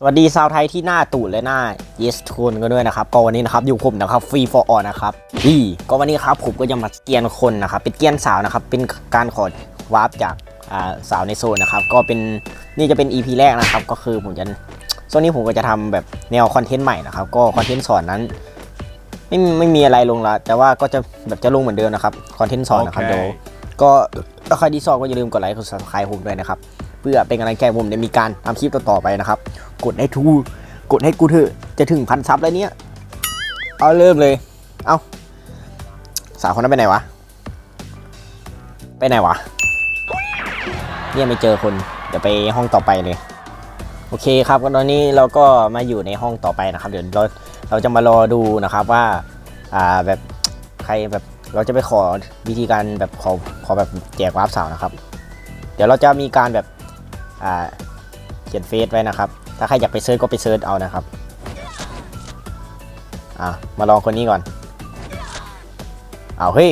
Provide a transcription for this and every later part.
สวัสดีชาวไทยที่หน้าตูดและหน้า yes ทุนกันด้วยนะครับก็วันนี้นะครับอยู่ผมนะครับ free for all นะครับนี่ก็วันนี้ครับผมก็จะมาเกียนคนนะครับเป็นเกียนสาวนะครับเป็นการขอวาร์ปจากอ่าสาวในโซนนะครับก็เป็นนี่จะเป็น EP แรกนะครับก็คือผมจะช่วงนี้ผมก็จะทำแบบแนวคอนเทนต์ใหม่นะครับก็คอนเทนต์สอนนั้นไม่มีไม่มีอะไรลงละแต่ว่าก็จะแบบจะลงเหมือนเดิมนะครับคอนเทนต์สอนนะครับโอเคเดี๋ยวก็ถ้าใครที่ชอบก็อย่าลืมกดไลค์กด subscribe ผมด้วยนะครับเพื่อเป็นกำลังใจให้ผมในมีการทำคลิปต่อๆไปนะครับ กดให้ทูกดให้กูเถอะจะถึงพันซับแล้วเนี่ยเอาเริ่มเลย เอาสาวคนนั้นไปไหนวะ ไปไหนวะ เนี่ยไม่เจอคน เดี๋ยวไปห้องต่อไปเลย โอเคครับก็ตอนนี้เราก็มาอยู่ในห้องต่อไปนะครับ เดี๋ยวเราเราจะมารอดูนะครับว่า อ่าแบบใครแบบเราจะไปขอวิธีการแบบขอขอแบบแจกวาร์ปสาวนะครับ เดี๋ยวเราจะมีการแบบอ่าเขียนเฟซไว้นะครับ ถ้าใครอยากไปเซิร์ชก็ไปเซิร์ชเอานะครับอ่ามาลองคนนี้ก่อนเอาเฮ้ย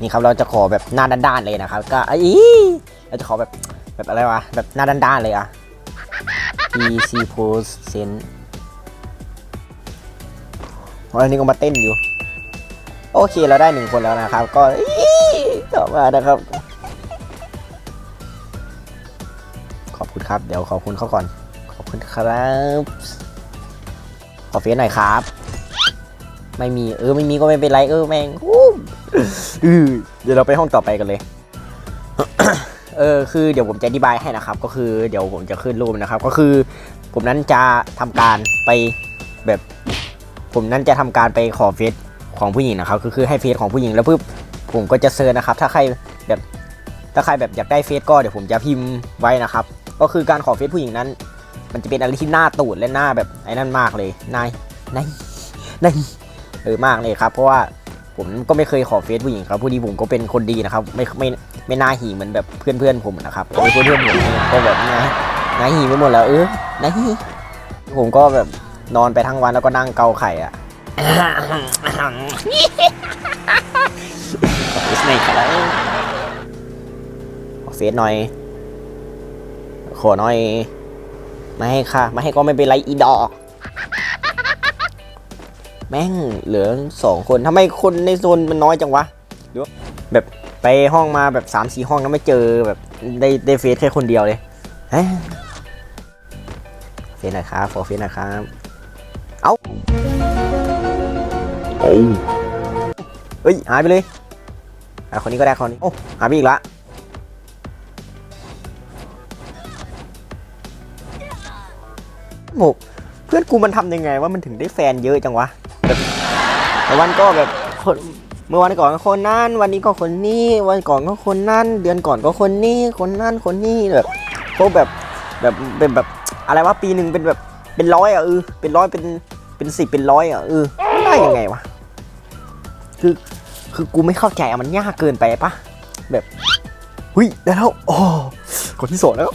นี่ครับเราจะขอแบบหน้าด้านๆเลยนะครับ ก็อีเราจะขอแบบแบบอะไรวะแบบหน้าด้านๆเลยอะ PC Post Send วันนี้ก็มาเต้นอยู่ โอเคเราได้หนึ่งคนแล้วนะครับ ก็อี ต่อมานะครับ ขอบคุณครับ เดี๋ยวขอบคุณเขาก่อน ขอบคุณครับ ขอเฟซหน่อยครับ ไม่มีเออไม่มีก็ไม่เป็นไรเออแม่งอือเดี๋ยวเราไปห้องต่อไปกันเลยเออคือเดี๋ยวผมจะอธิบายให้นะครับ ก็คือเดี๋ยวผมจะขึ้นรูปนะครับ ก็คือ ผมนั้นจะทำการไปแบบ ผมนั้นจะทำการไปขอเฟซของผู้หญิงนะครับคือคือให้เฟซของผู้หญิงแล้วปุ๊บ ผมก็จะเซิร์ชนะครับ ถ้าใครแบบถ้าใครแบบอยากได้เฟซก็เดี๋ยวผมจะพิมพ์ไว้นะครับ ก็คือการขอเฟซผู้หญิงนั้น มันจะเป็นอะไรที่หน้าตูดและหน้าแบบไอ้นั่นมากเลยนายนายนายเออมากเลยครับ เพราะว่าผมก็ไม่เคยขอเฟซผู้หญิงครับผู้ดีผมก็เป็นคนดีนะครับ ไม่ไม่ไม่น่าหีเหมือนแบบเพื่อนเพื่อนๆผมนะครับเออเพื่อนเพื่อนๆผมเนี่ยก็แบบนะนายหีไปหมดแล้วเออนายหีผมก็แบบนอนไปทั้งวันแล้วก็นั่งเกาไข่อะ ขอเฟซหน่อยครับขอเฟซหน่อย ขอหน่อย ไม่ให้ค่ะ ไม่ให้ก็ไม่เป็นไรอีดอก แม่งเหลือสองคนทำไมคนในโซนมันน้อยจังวะเดี๋ยวแบบไปห้องมาแบบ3ามสี่ห้องแล้วไม่เจอแบบได้ได้เฟซแค่คนเดียวเลยเฮ้ยเฟซหน่อยครับขอเฟซหน่อยครับโอ้เฮ้ยหายไปเลย อะคนนี้ก็ได้คนนี้โอ้หายไปอีกละโมเพื่อนกูมันทำยังไงว่ามันถึงได้แฟนเยอะจังวะแต่วันก็แบบคนเมื่อวันก่อนก็คนนั่นวันนี้ก็คนนี้วันก่อนก็คนนั่นเดือนก่อนก็คนนี้คนนั่นคนนี้แบบพวกแบบแบบเป็นแบบอะไรวะปีหนึ่งเป็นแบบเป็นร้อยอะเออเป็นร้อยเป็นเป็นสิบเป็นร้อยอะเออได้ยังไงวะคือ คือกูไม่เข้าใจอะมันยากเกินไปปะแบบหุยได้แล้วโอ้คนที่สองแล้ว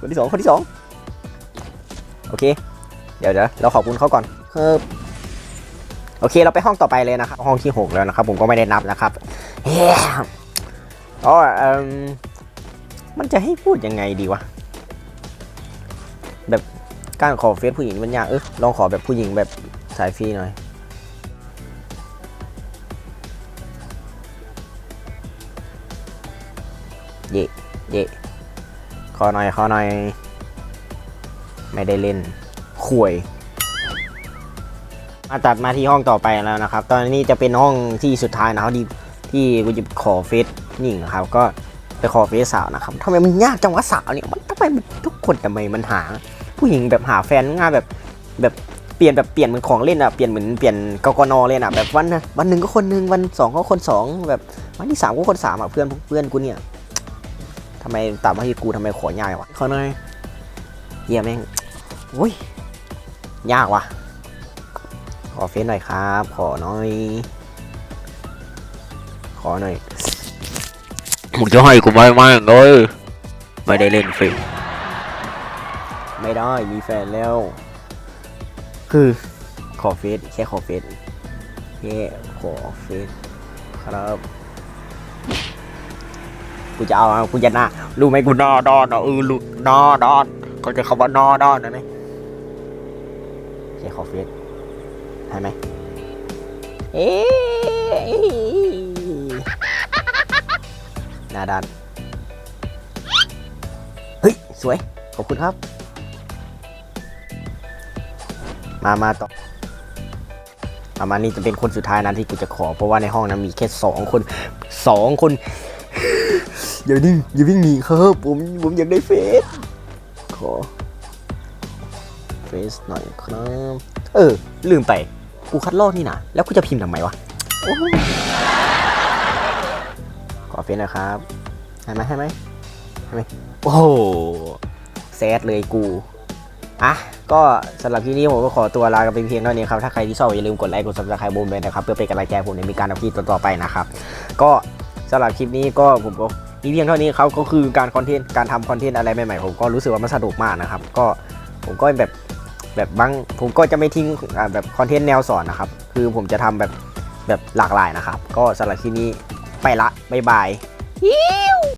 คนที่สองคนที่สองโอเค เดี๋ยวเดี๋ยวเราขอบคุณเขาก่อนคือโอเคเราไปห้องต่อไปเลยนะครับ ห้องที่หกแล้วนะครับ ผมก็ไม่ได้นับนะครับเฮ้ยอ๋อเอิ่มมันจะให้พูดยังไงดีวะ แบบการขอเฟซผู้หญิงมันยากเออลองขอแบบผู้หญิงแบบสายฟรีหน่อย เย่ขอหน่อยขอหน่อย ไม่ได้เล่นข่วย มาตัดมาที่ห้องต่อไปแล้วนะครับ ตอนนี้จะเป็นห้องที่สุดท้ายนะครับที่ที่กูจะขอเฟซนี่นะครับ ก็ไปขอเฟซสาวนะครับทำไมมันยากจังวะสาวเนี่ยมันทำไมทุกคนทำไมมันหา ผู้หญิงแบบหาแฟนง่ายแบบแบบเปลี่ยนแบบเปลี่ยนเหมือนของเล่นอะเปลี่ยนเหมือนเปลี่ยนกกนเลยอะแบบวันน่ะวันหนึ่งก็คนหนึ่งวันสองก็คนสองแบบวันที่สามก็คนสามอะเพื่อนเพื่อนกูเนี่ย ทำไมต่ำมาที่กูทำไมของ่ายวะขอหน่อยเยี่ยแม่งอุ้ยยากว่ะ ขอเฟซหน่อยครับ ขอหน่อย ขอหน่อยมึงจะให้กูไม่ไม่เลยไม่ได้เล่นฟรีไม่ได้มีแฟนแล้ว คือขอเฟซแค่ขอเฟซแค่ขอเฟซครับ กูจะเอากูจะหน้ารู้ไหมกูนอดอนอะเออรู้นอดอนเขาจะคำว่านอดอนนะไหมใช่ขอเฟซให้ไหมเอ๊หน้าด้านเฮ้ย สวย ขอบคุณครับ มามาต่อประมาณนี้จะเป็นคนสุดท้ายนะที่กูจะขอ เพราะว่าในห้องนั้นมีแค่สองคนสองคน อย่านิ่งอย่าวิ่งหนีครับผมผมอยากได้เฟซขอเฟซหน่อยครับเออ ลืมไป กูคัดลอกนี่นะแล้วกูจะพิมพ์ทำไมวะขอเฟซหนะครับให้ไหมให้ไหมให้ไหมโอ้โหแซดเลยกูอะก็สำหรับที่นี้ผมก็ขอตัวลากันไปเพียงเท่านี้ครับ ถ้าใครที่ชอบอย่าลืมกดไลค์กดซับสไครต์บูมเลยนะครับ เพื่อเป็นกำลังใจผมในมีการทำคลิปต่อๆไปนะครับ ก็สำหรับคลิปนี้ก็ผมก็ มีเพียงเท่านี้ครับก็คือการคอนเทนต์การทำคอนเทนต์อะไรใหม่ๆผมก็รู้สึกว่ามันสนุกมากนะครับ ก็ผมก็แบบแบบบางผมก็จะไม่ทิ้งแบบคอนเทนต์แนวสอนนะครับ คือผมจะทำแบบแบบหลากหลายนะครับ ก็สำหรับที่นี้ไปละบ๊ายบายฮิว